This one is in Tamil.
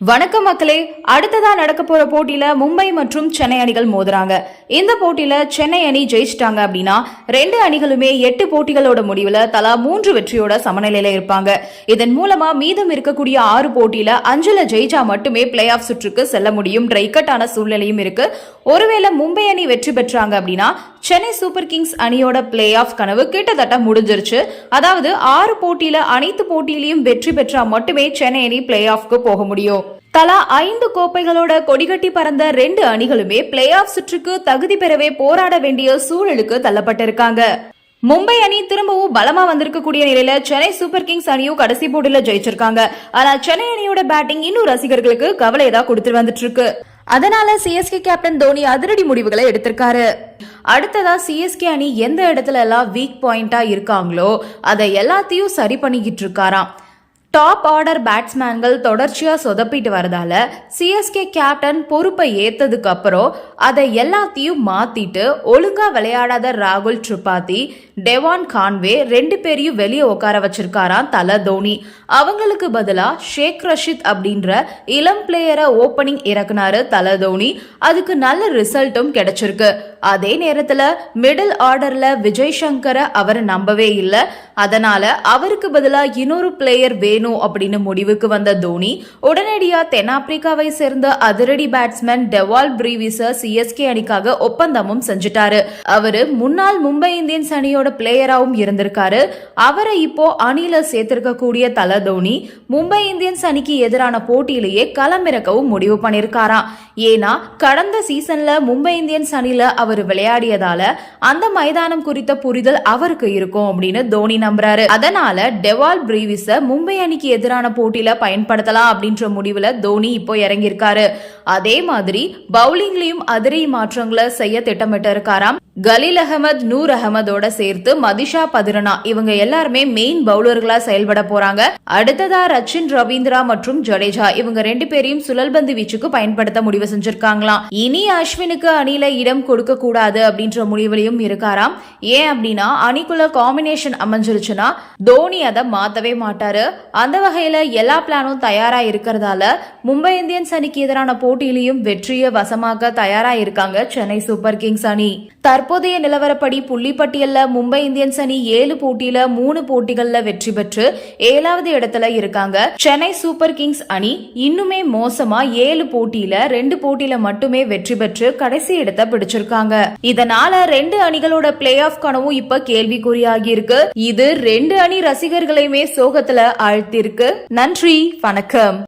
வணக்கம் மக்களே அடுத்ததா நடக்க போற போட்டியில மும்பை மற்றும் சென்னை அணிகள் மோதுறாங்க. இந்த போட்டியில சென்னை அணி ஜெயிச்சிட்டாங்க அப்படின்னா ரெண்டு அணிகளுமே எட்டு போட்டிகளோட முடிவுல தலா மூன்று வெற்றியோட சமநிலையில இருப்பாங்க. இதன் மூலமா மீதம் இருக்கக்கூடிய ஆறு போட்டியில அஞ்சுல ஜெயிச்சா மட்டுமே பிளே ஆஃப் சுற்றுக்கு செல்ல முடியும். இக்கட்டான சூழ்நிலையும் இருக்கு. ஒருவேளை மும்பை அணி வெற்றி பெற்றாங்க அப்படின்னா சென்னை சூப்பர் கிங்ஸ் அணியோட பிளே ஆஃப் கனவு கிட்டத்தட்ட முடிஞ்சிருச்சு. அதாவது ஆறு போட்டியில அனைத்து போட்டியிலையும் வெற்றி பெற்றா மட்டுமே சென்னை அணி பிளே ஆஃப்க்கு போக முடியும். தலா ஐந்து கோப்பைகளோட கொடிகட்டி பறந்த ரெண்டு அணிகளுமே பிளே ஆஃப் சுற்றுக்கு தகுதி பெறவே போராட வேண்டிய சூழலுக்கு தள்ளப்பட்டிருக்காங்க. மும்பை அணி திரும்பவும் பலமா வந்திருக்கக்கூடிய நிலையில சென்னை சூப்பர் கிங்ஸ் அணியும் கடைசி போட்டியில ஜெயிச்சிருக்காங்க. ஆனா சென்னை அணியோட பேட்டிங் இன்னும் ரசிகர்களுக்கு கவலை தான் கொடுத்துட்டு வந்துட்டு இருக்கு அதனால சிஎஸ்கே கேப்டன் தோனி அதிரடி முடிவுகளை எடுத்திருக்காரு. அடுத்ததா சிஎஸ்கே அணி எந்த இடத்துல எல்லாம் வீக் பாயிண்டா இருக்காங்களோ அதை எல்லாத்தையும் சரி பண்ணிக்கிட்டு இருக்காராம். டாப் ஆர்டர் பேட்ஸ்மேன்கள் தொடர்ச்சியாக சொதப்பிட்டு வரதால சிஎஸ்கே கேப்டன் பொறுப்பை ஏத்ததுக்கு அப்புறம் அதை எல்லாத்தையும் மாத்திட்டு ஒழுங்கா விளையாடாத ராகுல் திரிபாதி டெவான் கான்வே ரெண்டு பேரையும் வெளியே உட்கார வச்சிருக்காராம் தல தோனி. அவங்களுக்கு பதிலா ஷேக் ரஷித் அப்படின்ற இளம் பிளேயரை ஓப்பனிங் இறக்குனாரு தல தோனி. அதுக்கு நல்ல ரிசல்ட்டும் கிடைச்சிருக்கு. அதே நேரத்துல மிடில் ஆர்டர்ல விஜய் சங்கரை அவர் நம்பவே இல்லை. அதனால அவருக்கு பதிலா இன்னொரு பிளேயர் வேணும் அப்படின்னு முடிவுக்கு வந்த தோனி உடனடியா தென்னாப்பிரிக்காவை சேர்ந்த அதிரடி பேட்ஸ்மேன் டெவால் பிரீவிச சிஎஸ்கே அணிக்காக ஒப்பந்தமும் செஞ்சுட்டாரு. அவரு முன்னாள் மும்பை இந்தியன்ஸ் அணியோட பிளேயராகவும் இருந்திருக்காரு. அவரை இப்போ அணில சேர்த்திருக்க கூடிய தல தோனி மும்பை இந்தியன்ஸ் அணிக்கு எதிரான போட்டியிலேயே களமிறக்கவும் முடிவு பண்ணிருக்காராம் ஏன்னா கடந்த சீசன்ல மும்பை இந்தியன்ஸ் அணியில அவர் விளையாடியதால அந்த மைதானம் குறித்த புரிதல் அவருக்கு இருக்கும் அப்படின்னு தோனி நம்புறாரு. அதனால டெவால் பிரீவிஸ மும்பை அணிக்கு எதிரான போட்டியில பயன்படுத்தலாம் அப்படின்ற முடிவுல தோனி இப்போ இறங்கியிருக்காரு. அதே மாதிரி பவுலிங்லயும் அதிரை மாற்றங்களை செய்ய திட்டமிட்டு இருக்காராம் கலீல் அகமது நூர் அகமதோட சேர்த்து மதிஷா பதிரனா இவங்க எல்லாருமே மெயின் பவுலர்களா செயல்பட போறாங்க. அடுத்ததா ரச்சின் ரவீந்திரா மற்றும் ஜடேஜா. இவங்க ரெண்டு பேரையும் சுழல்பந்து வீச்சுக்கு பயன்படுத்த முடிவு செஞ்சிருக்காங்களாம். இனி அஸ்வினுக்கு அணில இடம் கொடுக்க கூடாது அப்படின்ற முடிவுலையும் இருக்காராம். ஏன் அப்படின்னா அணிக்குள்ள காம்பினேஷன் அமைஞ்சிருச்சுன்னா தோனி அதை மாத்தவே மாட்டாரு. அந்த வகையில எல்லா பிளானும் தயாரா இருக்கிறதால மும்பை இந்தியன்ஸ் அணிக்கு எதிரான போட்டியிலையும் வெற்றியை வசமாக்க தயாரா இருக்காங்க சென்னை சூப்பர் கிங்ஸ் அணி. தற்போதைய நிலவரப்படி புள்ளிப்பட்டியல்ல மும்பை இந்தியன்ஸ் அணி ஏழு போட்டியில மூணு போட்டிகள்ல வெற்றி பெற்று ஏழாவது இடத்துல இருக்காங்க. சென்னை சூப்பர் கிங்ஸ் அணி இன்னுமே மோசமா ஏழு போட்டியில ரெண்டு போட்டியில மட்டுமே வெற்றி பெற்று கடைசி இடத்தை பிடிச்சிருக்காங்க. இதனால ரெண்டு அணிகளோட பிளே ஆஃப் கனவும் இப்ப கேள்விக்குறியாகி இருக்கு. இது ரெண்டு அணி ரசிகர்களையுமே சோகத்துல ஆழ்த்திருக்கு நன்றி வணக்கம்.